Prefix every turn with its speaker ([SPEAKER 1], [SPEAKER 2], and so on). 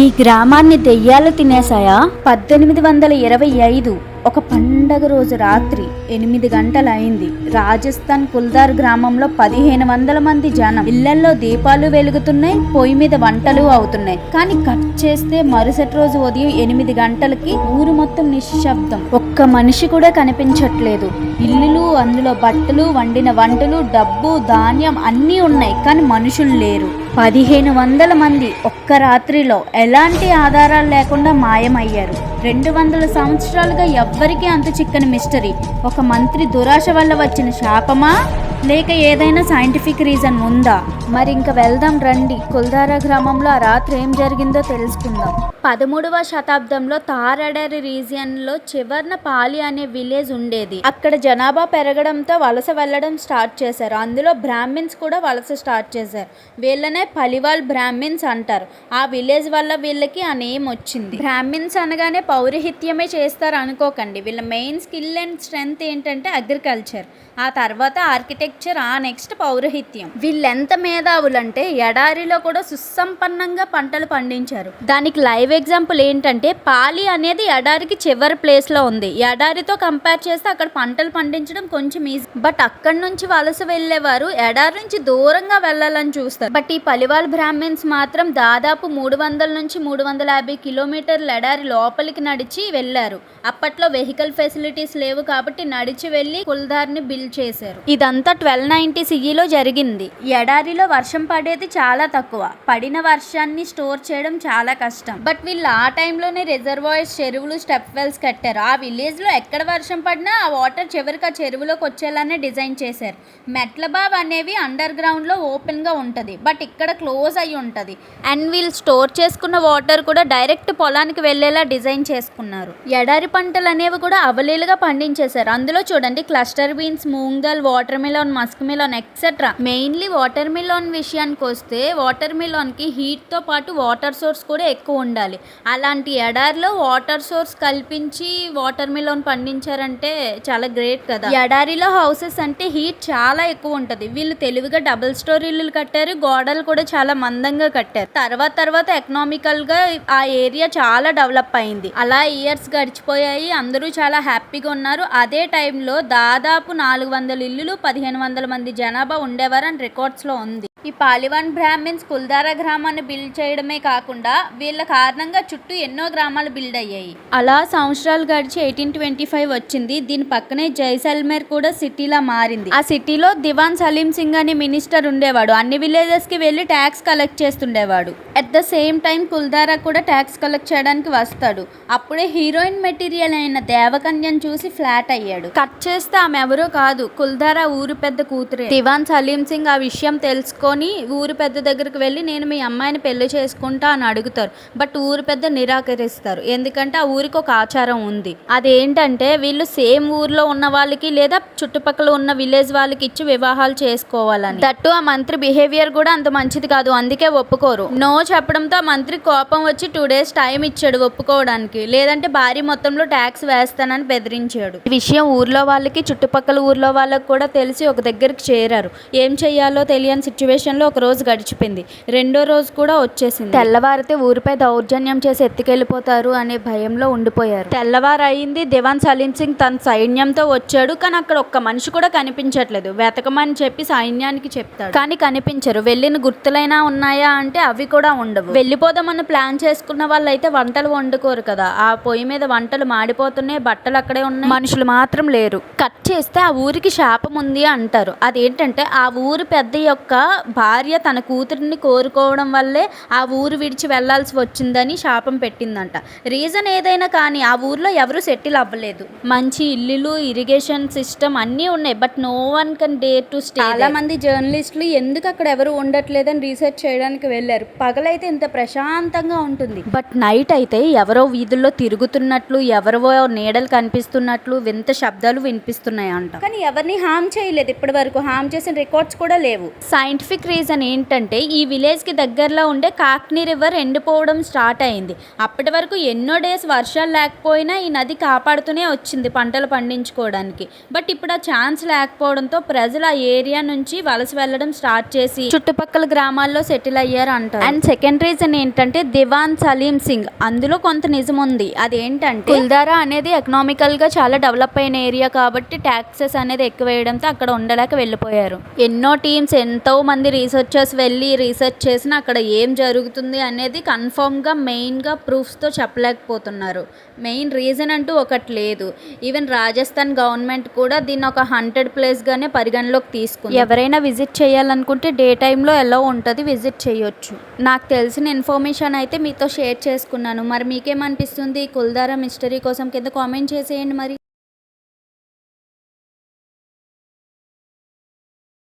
[SPEAKER 1] ఈ గ్రామాన్ని దెయ్యాలు తినేశాయా? పద్దెనిమిది వందల ఇరవై ఐదు ఒక పండగ రోజు రాత్రి ఎనిమిది గంటలైంది. రాజస్థాన్ కుల్దార్ గ్రామంలో పదిహేను వందల మంది జనం ఇళ్ళల్లో దీపాలు వెలుగుతున్నాయి పొయ్యి మీద వంటలు అవుతున్నాయి. కానీ కట్ చేస్తే మరుసటి రోజు ఉదయం ఎనిమిది గంటలకి ఊరు మొత్తం నిశ్శబ్దం. ఒక్క మనిషి కూడా కనిపించట్లేదు. ఇల్లులు అందులో బట్టలు వండిన వంటలు డబ్బు ధాన్యం అన్నీ ఉన్నాయి కానీ మనుషులు లేరు. పదిహేను వందల మంది ఒక్క రాత్రిలో ఎలాంటి ఆధారాలు లేకుండా మాయమయ్యారు. రెండు వందల సంవత్సరాలుగా ఎవ్వరికీ అంత చిక్కని మిస్టరీ. ఒక మంత్రి దురాశ వల్ల వచ్చిన శాపమా? లేక ఏదైనా సైంటిఫిక్ రీజన్ ఉందా? మరి ఇంక వెళ్దాం రండి. కుల్దారా గ్రామంలో ఆ రాత్రి ఏం జరిగిందో తెలుసుకుందాం. పదమూడవ శతాబ్దంలో తారడరి రీజియన్లో చివర్న పాలి అనే విలేజ్ ఉండేది. అక్కడ జనాభా పెరగడంతో వలస వెళ్ళడం స్టార్ట్ చేశారు. అందులో బ్రాహ్మిన్స్ కూడా వలస స్టార్ట్ చేశారు. వీళ్ళనే పలివాల్ బ్రాహ్మిన్స్ అంటారు. ఆ విలేజ్ వల్ల వీళ్ళకి ఆ నేమ్ వచ్చింది. బ్రాహ్మిన్స్ అనగానే పౌరహిత్యమే చేస్తారు అనుకోకండి. వీళ్ళ మెయిన్ స్కిల్ అండ్ స్ట్రెంగ్త్ ఏంటంటే అగ్రికల్చర్ ఆ తర్వాత లెక్చర్ ఆ నెక్స్ట్ పౌరహిత్యం. వీళ్ళెంత మేధావులంటే ఎడారిలో కూడా సుసంపన్నంగా పంటలు పండించారు. దానికి లైవ్ ఎగ్జాంపుల్ ఏంటంటే పాలి అనేది ఎడారికి చివరి ప్లేస్లో ఉంది. ఎడారితో కంపేర్ చేస్తే అక్కడ పంటలు పండించడం కొంచెం ఈజీ. బట్ అక్కడి నుంచి వలస వెళ్ళేవారు ఎడారి నుంచి దూరంగా వెళ్ళాలని చూస్తారు. బట్ ఈ పలివాల్ బ్రాహ్మిన్స్ మాత్రం దాదాపు మూడు వందల నుంచి మూడు వందల యాభై కిలోమీటర్ల ఎడారి లోపలికి నడిచి వెళ్ళారు. అప్పట్లో వెహికల్ ఫెసిలిటీస్ లేవు కాబట్టి నడిచి వెళ్ళి కుల్దార్ని బిల్డ్ చేశారు. ఇదంతా ట్వెల్వ్ నైంటీ సిఈలో జరిగింది. ఎడారిలో వర్షం పడేది చాలా తక్కువ. పడిన వర్షాన్ని స్టోర్ చేయడం చాలా కష్టం. బట్ వీళ్ళు ఆ టైంలోనే రిజర్వాయర్స్ చెరువులు స్టెప్ వెల్స్ కట్టారు. ఆ విలేజ్లో ఎక్కడ వర్షం పడినా ఆ వాటర్ చివరికి ఆ చెరువులోకి వచ్చేలానే డిజైన్ చేశారు. మెట్ల బావ్ అనేవి అండర్ గ్రౌండ్లో ఓపెన్గా బట్ ఇక్కడ క్లోజ్ అయి ఉంటుంది. అండ్ వీళ్ళు స్టోర్ చేసుకున్న వాటర్ కూడా డైరెక్ట్ పొలానికి వెళ్ళేలా డిజైన్ చేసుకున్నారు. ఎడారి పంటలు అనేవి కూడా అవలీలుగా పండించేశారు. అందులో చూడండి cluster beans మూంగల్ watermelon muskmelon etcetera mainly watermelon విషయానికి వస్తే వాటర్ మిలాన్కి హీట్తో పాటు వాటర్ సోర్స్ కూడా ఎక్కువ ఉండాలి. అలాంటి ఎడారిలో వాటర్ సోర్స్ కల్పించి వాటర్ మిలాన్ పండించారంటే చాలా గ్రేట్ కదా. ఎడారిలో హౌసెస్ అంటే హీట్ చాలా ఎక్కువ ఉంటుంది. వీళ్ళు తెలివిగా డబుల్ స్టోర్ ఇల్లులు కట్టారు గోడలు కూడా చాలా మందంగా కట్టారు. తర్వాత తర్వాత ఎకనామికల్గా ఆ ఏరియా చాలా డెవలప్ అయింది. అలా ఇయర్స్ గడిచిపోయాయి అందరూ చాలా హ్యాపీగా ఉన్నారు. అదే టైంలో దాదాపు నాలుగు వందల ఇల్లులు పదిహేను వందల మంది జనాభా ఉండేవారని రికార్డ్స్లో ఉంది. ఈ పాలివాన్ బ్రాహ్మిన్స్ కుల్దారా గ్రామాన్ని బిల్డ్ చేయడమే కాకుండా వీళ్ళ కారణంగా చుట్టూ ఎన్నో గ్రామాలు బిల్డ్ అయ్యాయి. అలా సంవత్సరాలు గడిచి ఎయిటీన్ ట్వంటీ ఫైవ్ వచ్చింది. దీని పక్కనే జైసల్మేర్ కూడా సిటీలా మారింది. ఆ సిటీలో దివాన్ సలీం సింగ్ అనే మినిస్టర్ ఉండేవాడు. అన్ని విలేజెస్కి వెళ్ళి tax collect చేస్తుండేవాడు. At the same time Kuldhara కూడా ట్యాక్స్ కలెక్ట్ చేయడానికి వస్తాడు. అప్పుడే హీరోయిన్ మెటీరియల్ అయిన దేవకన్యను చూసి ఫ్లాట్ అయ్యాడు. కట్ చేస్తే ఆమె ఎవరో కాదు. కుల్దారా ఊరు పెద్ద కూతురే. దివాన్ సలీం సింగ్ ఆ విషయం తెలుసుకొని ఊరు పెద్ద దగ్గరికి వెళ్ళి నేను మీ అమ్మాయిని పెళ్ళి చేసుకుంటా అని అడుగుతారు. బట్ ఊరు పెద్ద నిరాకరిస్తారు. ఎందుకంటే ఆ ఊరికి ఒక ఆచారం ఉంది. అదేంటంటే వీళ్ళు సేమ్ ఊర్లో ఉన్న వాళ్ళకి లేదా చుట్టుపక్కల ఉన్న విలేజ్ వాళ్ళకి ఇచ్చి వివాహాలు చేసుకోవాలని. దట్టు ఆ మంత్రి బిహేవియర్ కూడా అంత మంచిది కాదు. అందుకే ఒప్పుకోరు. నో చెప్పడంతో మంత్రి కోపం వచ్చి టూ డేస్ టైం ఇచ్చాడు ఒప్పుకోవడానికి. లేదంటే భారీ మొత్తంలో ట్యాక్స్ వేస్తానని బెదిరించాడు. ఈ విషయం ఊర్లో వాళ్ళకి చుట్టుపక్కల ఊర్లో వాళ్ళకి కూడా తెలిసి ఒక దగ్గరికి చేరారు. ఏం చెయ్యాలో తెలియని సిచ్యువేషన్లో ఒక రోజు గడిచిపోయింది. రెండో రోజు కూడా వచ్చేసింది. తెల్లవారితే ఊరిపై దౌర్జన్యం చేసి ఎత్తుకెళ్ళిపోతారు అనే భయంలో ఉండిపోయారు. తెల్లవారు అయింది దివాన్ సలీం సింగ్ తన సైన్యంతో వచ్చాడు కానీ అక్కడ ఒక్క మనిషి కూడా కనిపించట్లేదు. వెతకమని చెప్పి సైన్యానికి చెప్తాడు. కానీ కనిపించరు. వెళ్ళిన గుర్తులైనా ఉన్నాయా అంటే అవి కూడా ఉండవు. వెళ్ళిపోదామని ప్లాన్ చేసుకున్న వాళ్ళైతే వంటలు వండుకోరు కదా. ఆ పొయ్యి మీద వంటలు మాడిపోతున్నాయి బట్టలు అక్కడే ఉన్నాయి. మనుషులు మాత్రం లేరు. కట్ చేస్తే ఆ ఊరికి శాపం ఉంది అంటారు. అదేంటంటే ఆ ఊరు పెద్ద యొక్క భార్య తన కూతురిని కోరుకోవడం వల్లే ఆ ఊరు విడిచి వెళ్ళాల్సి వచ్చిందని శాపం పెట్టిందంట. రీజన్ ఏదైనా కానీ ఆ ఊర్లో ఎవరు సెటిల్ అవ్వలేదు. మంచి ఇల్లులు ఇరిగేషన్ సిస్టమ్ అన్నీ ఉన్నాయి. But no one can dare to stay చాలా మంది జర్నలిస్టులు ఎందుకు అక్కడ ఎవరు ఉండట్లేదని రీసెర్చ్ చేయడానికి వెళ్ళారు. పగలైతే ఇంత ప్రశాంతంగా ఉంటుంది. బట్ నైట్ అయితే ఎవరో వీధుల్లో తిరుగుతున్నట్లు ఎవరివో నీడలు కనిపిస్తున్నట్లు వింత శబ్దాలు వినిపిస్తున్నాయి అంట కానీ ఎవరిని హామ్ చేయలేదు. ఇప్పటి వరకు హామ్ చేసిన రికార్డ్స్ కూడా లేవు. సైంటిఫిక్ రీజన్ ఏంటంటే ఈ విలేజ్కి దగ్గరలో ఉండే కాక్ని రివర్ ఎండిపోవడం స్టార్ట్ అయింది. అప్పటి వరకు ఎన్నో డేస్ వర్షాలు లేకపోయినా ఈ నది కాపాడుతూనే వచ్చింది పంటలు పండించుకోవడానికి. బట్ ఇప్పుడు ఆ ఛాన్స్ లేకపోవడంతో ప్రజలు ఆ ఏరియా నుంచి వలస వెళ్ళడం స్టార్ట్ చేసి చుట్టుపక్కల గ్రామాల్లో సెటిల్ అయ్యారు అంటారు. అండ్ సెకండ్ రీజన్ ఏంటంటే దివాన్ సలీం సింగ్ అందులో కొంత నిజం ఉంది. అదేంటంటే కుల్దారా అనేది ఎకనామికల్గా చాలా డెవలప్ అయిన ఏరియా కాబట్టి ట్యాక్సెస్ అనేది ఎక్కువ వేయడంతో అక్కడ ఉండలేక వెళ్ళిపోయారు. ఎన్నో టీమ్స్ ఎంతో మంది రీసెర్చర్స్ వెళ్ళి రీసెర్చ్ చేసినా అక్కడ ఏం జరుగుతుంది అనేది కన్ఫామ్గా మెయిన్గా ప్రూఫ్స్తో చెప్పలేకపోతున్నారు. మెయిన్ రీజన్ అంటూ ఒకటి లేదు. ఈవెన్ రాజస్థాన్ గవర్నమెంట్ కూడా దీన్ని ఒక హండ్రెడ్ ప్లేస్గానే పరిగణలోకి తీసుకుంది. ఎవరైనా విజిట్ చేయాలనుకుంటే డే టైంలో ఎలా ఉంటుంది విజిట్ చేయొచ్చు. నాకు తెలిసిన ఇన్ఫర్మేషన్ అయితే మీతో షేర్ చేసుకున్నాను. మరి మీకేమనిపిస్తుంది? కుల్దారా మిస్టరీ కోసం కింద కామెంట్ చేసేయండి మరి.